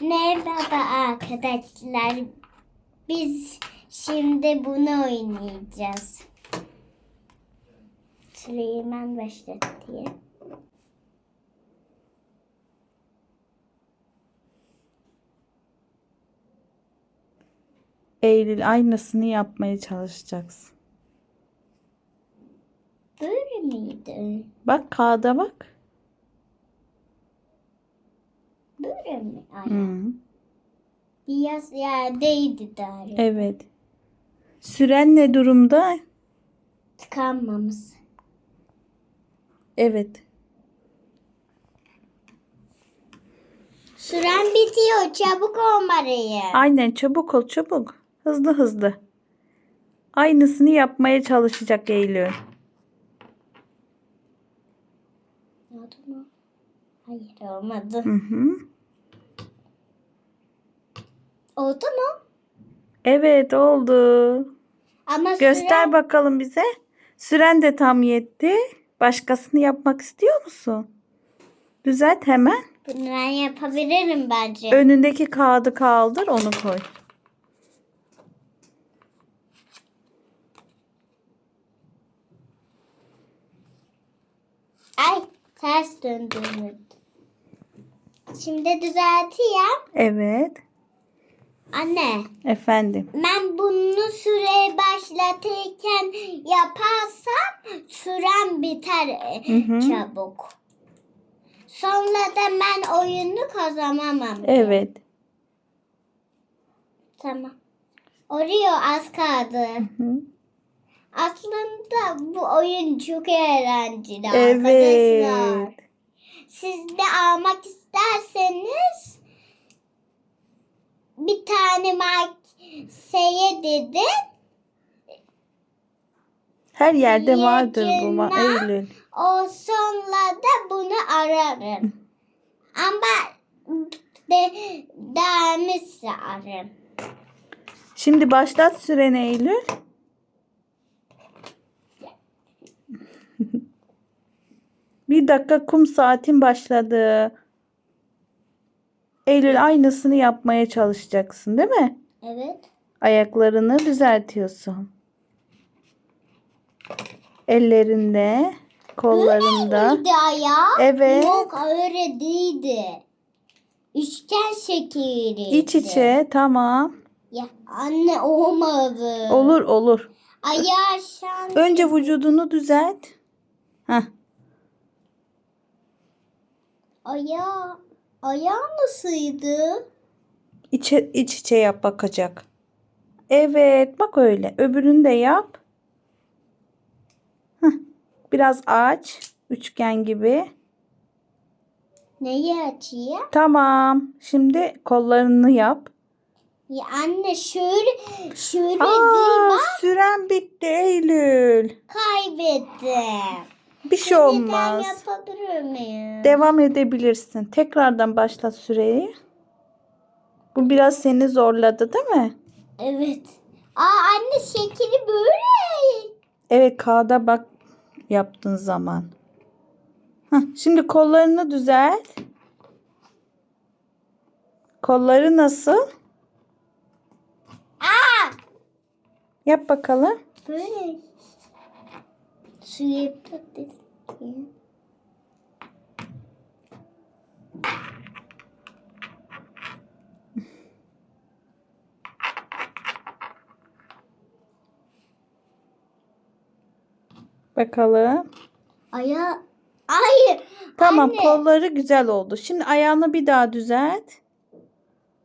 Merhaba arkadaşlar. Biz şimdi bunu oynayacağız. Süleyman başlat diye. Eylül aynısını yapmaya çalışacaksın. Böyle miydi? Bak kağıda bak. Böyle mi? Ay, Hı. Biraz yerdeydi galiba. Evet. Süren ne durumda? Tıkanmamış. Evet. Süren bitiyor. Çabuk olmalıyım. Aynen çabuk ol çabuk. Hızlı hızlı. Aynısını yapmaya çalışacak Eylül. Oldu mu? Hayır olmadı. Hı hı. Oldu mu? Evet oldu. Ama Göster süren- bakalım bize. Süren de tam yetti. Başkasını yapmak istiyor musun? Düzelt hemen. Bunu ben yapabilirim bence. Önündeki kağıdı kaldır onu koy. Ay ters döndürdüm. Şimdi düzelteyim. Evet. Anne Efendim. ben bunu süre başlatırken yaparsam süren biter e, Hı hı. çabuk. Sonra da ben oyunu kazanamam. Evet. Tamam. Oluyor az kaldı. Hı. Aslında bu oyun çok eğlenceli Evet. arkadaşlar. Siz de almak isterseniz bir tane markeye dedin. Her yerde vardır bu ma- Eylül. O sonra da bunu ararım. Ama de dermişse ararım. Şimdi başlat süreni Eylül. Bir dakika kum saatin başladı. Eylül aynısını yapmaya çalışacaksın değil mi? Evet. Ayaklarını düzeltiyorsun. Ellerinde, kollarında. Öyleydi ayağı. Evet. Yok öyle değildi. Üçgen şekliydi. İç içe tamam. Ya anne olmadı. Olur olur. Ayağı şan. Önce vücudunu düzelt. Heh. Ayağı. Ayağı nasıldı? İçe, iç içe yap bakacak. Evet bak öyle. Öbürünü de yap. Heh. Biraz aç. Üçgen gibi. Neyi açayım? Tamam. Şimdi kollarını yap. Ya anne şöyle şöyle değil Aa, bak süren bitti Eylül. kaybettim. Bir şey olmaz. yapabilir miyim? Devam edebilirsin. Tekrardan başlat süreyi. Bu biraz seni zorladı değil mi? Evet. Aa anne şekli böyle. Evet kağıda bak yaptığın zaman. Heh, şimdi kollarını düzelt. Kolları nasıl? Aa Yap bakalım. böyle. Suyu patates. Bakalım. Aya Hayır. Tamam Anne. kolları güzel oldu. Şimdi ayağını bir daha düzelt.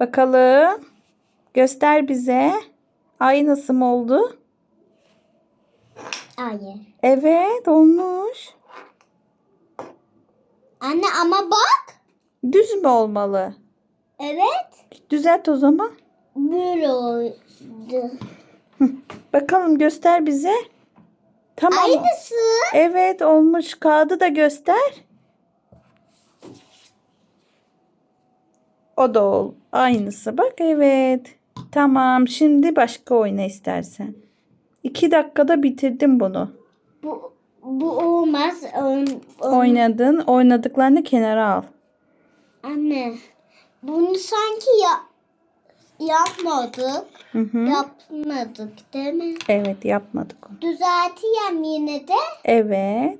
Bakalım. Göster bize. Aynısı mı oldu? Hayır. Evet olmuş. Anne ama bak. Düz mü olmalı? Evet. Düzelt o zaman. Böyle oldu. Bakalım göster bize. Tamam. Aynısı. Evet olmuş. Kağıdı da göster. O da ol. Aynısı. Bak evet. Tamam. Şimdi başka oyna istersen. İki dakikada bitirdim bunu. Bu bu olmaz. On, on- Oynadın. Oynadıklarını kenara al. Anne Bunu sanki ya yapmadık. Hı hı. Yapmadık değil mi? Evet yapmadık onu. Düzelteyim yine de. Evet.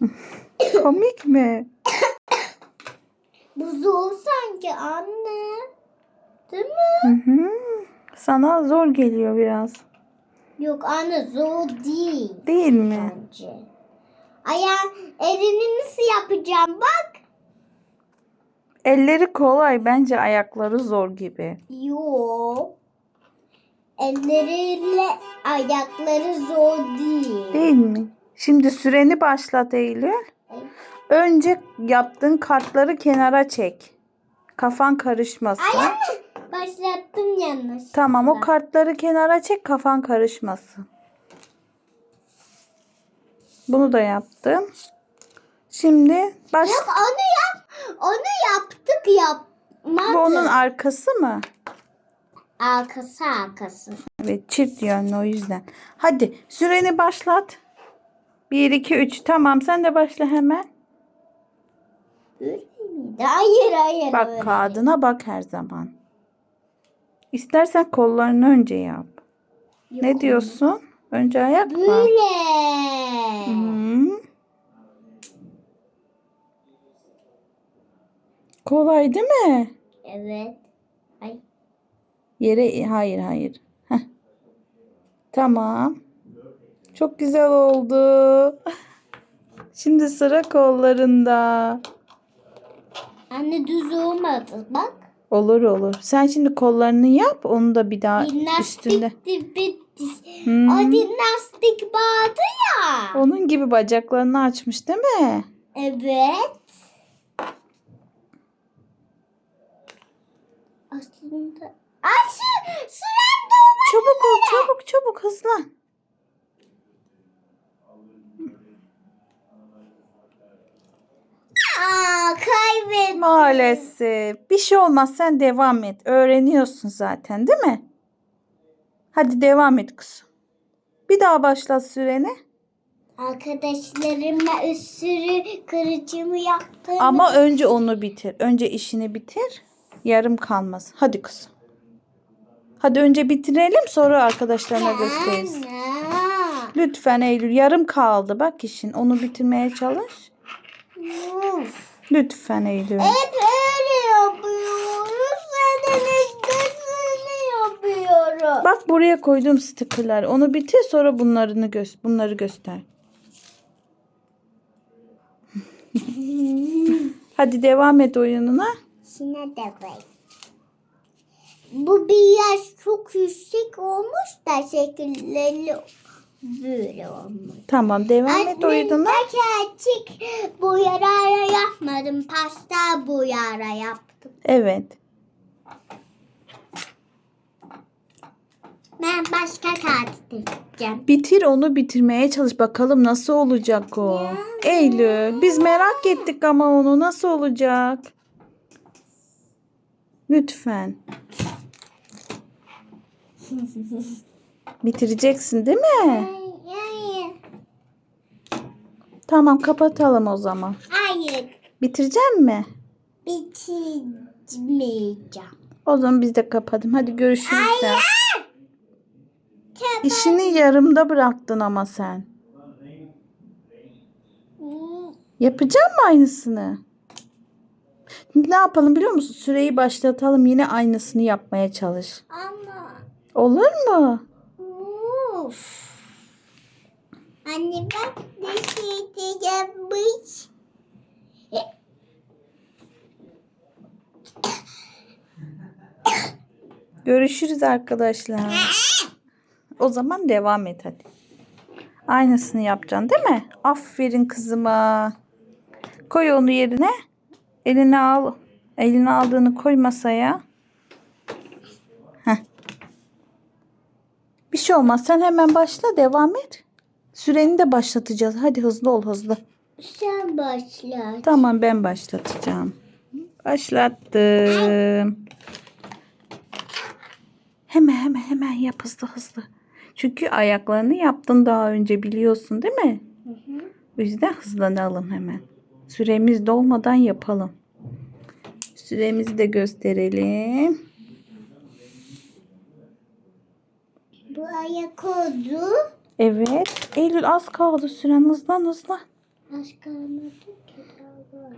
Komik mi? Bu zor sanki anne. Değil mi? Hı hı. Sana zor geliyor biraz. Yok anne zor değil Değil mi? bence. Ayağın elini nasıl yapacağım bak. Elleri kolay bence ayakları zor gibi. Yok. Elleriyle ayakları zor değil. Değil mi? Şimdi süreni başlat Eylül. Önce yaptığın kartları kenara çek. Kafan karışmasın. Ay başlattım yanlış. Tamam o kartları kenara çek kafan karışmasın. Bunu da yaptım. Şimdi baş Yok onu yap. Onu yaptık yapmadık. bu onun arkası mı? Arkası arkası. Evet çift yönlü o yüzden. Hadi süreni başlat. 1 2 3 tamam sen de başla hemen. Öyle miydi? Hayır hayır. Bak öyle. kağıdına bak her zaman. İstersen kollarını önce yap. Yok, Ne diyorsun? Önce ayak mı? Böyle. Hı. Kolay değil mi? Evet. Ay. Yere hayır hayır. Heh. Tamam. Çok güzel oldu. Şimdi sıra kollarında. Anne düz olmadı bak. Olur olur. Sen şimdi kollarını yap. Onu da bir daha üstünde. Jimnastik bitti. Hmm. O jimnastik bağdı ya. Onun gibi bacaklarını açmış değil mi? Evet. Aslında. Ay süren dolma. Çabuk ol çabuk çabuk hızlan. Aa kaybettim. Maalesef. Bir şey olmaz sen devam et. Öğreniyorsun zaten değil mi? Hadi devam et kızım. Bir daha başlat süreni. Arkadaşlarımla bir sürü kırıcımı yaptım. Ama önce onu bitir. Önce işini bitir. Yarım kalmaz. Hadi kızım. Hadi önce bitirelim sonra arkadaşlarına gösteririz. Lütfen Eylül yarım kaldı. Bak işin. Onu bitirmeye çalış. Lütfen Eylül. Hep öyle yapıyoruz. Sen de yapıyorum. Bak buraya koyduğum stickerlar. Onu bitir sonra bunlarını gö bunları göster. Hadi devam et oyununa. Şuna da koy. Bu biraz çok yüksek olmuş da şekilleri böyle olmuş. Tamam devam et oyununa. gerçek boyara yapmadım. Pasta boyara yaptım. Evet. Ben başka kağıt diyeceğim. Bitir onu bitirmeye çalış. Bakalım nasıl olacak o. Eylül biz merak ettik ama onu nasıl olacak? Lütfen. Bitireceksin değil mi? Hayır. Tamam kapatalım o zaman. Hayır. Bitirecek mi? Bitirmeyeceğim. O zaman biz de kapatalım. Hadi görüşürüz. ya. Kapat. İşini yarımda bıraktın ama sen. Yapacak mı aynısını? Ne yapalım biliyor musun? Süreyi başlatalım. Yine aynısını yapmaya çalış. Ama Olur mu? Uf. Anne bak ne şey yapmış. Görüşürüz arkadaşlar. O zaman devam et hadi. Aynısını yapacaksın değil mi? Aferin kızıma. Koy onu yerine. Eline al. Eline aldığını koy masaya. Heh. Bir şey olmaz. Sen hemen başla devam et. Süreni de başlatacağız. Hadi hızlı ol hızlı. Sen başla. Tamam ben başlatacağım. Başlattım. Hemen hemen hemen yap hızlı hızlı. Çünkü ayaklarını yaptın daha önce biliyorsun değil mi? Hı hı. O yüzden hızlanalım hemen. Süremiz dolmadan yapalım. Süremizi de gösterelim. Ayak oldu. Evet. Eylül az kaldı süren hızlan hızlan. Başka anladım ki daha var.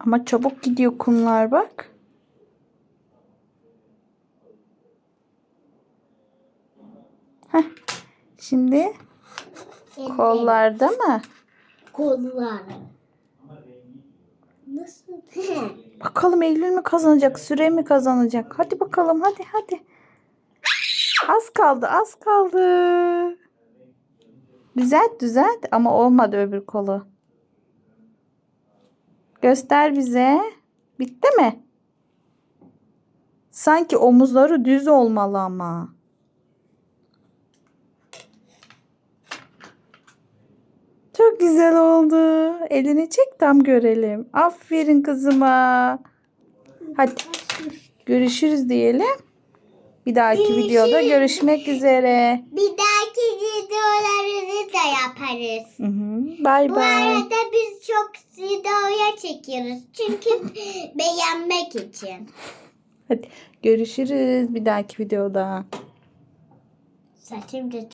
Ama çabuk gidiyor kumlar bak. Heh. Şimdi kollarda mı? Kollar. Nasıl? Bakalım Eylül mü kazanacak, süre mi kazanacak? Hadi bakalım, hadi hadi. Az kaldı, az kaldı. Düzelt, düzelt ama olmadı öbür kolu. Göster bize. Bitti mi? Sanki omuzları düz olmalı ama. Çok güzel oldu. Elini çek tam görelim. Aferin kızıma. Hadi görüşürüz diyelim. Bir dahaki videoda Görüşürüz. görüşmek üzere. Bir dahaki videolarını da yaparız. Hı hı. Bay Bu bay. arada biz çok videoya çekiyoruz. Çünkü beğenmek için. Hadi görüşürüz bir dahaki videoda. Saçım da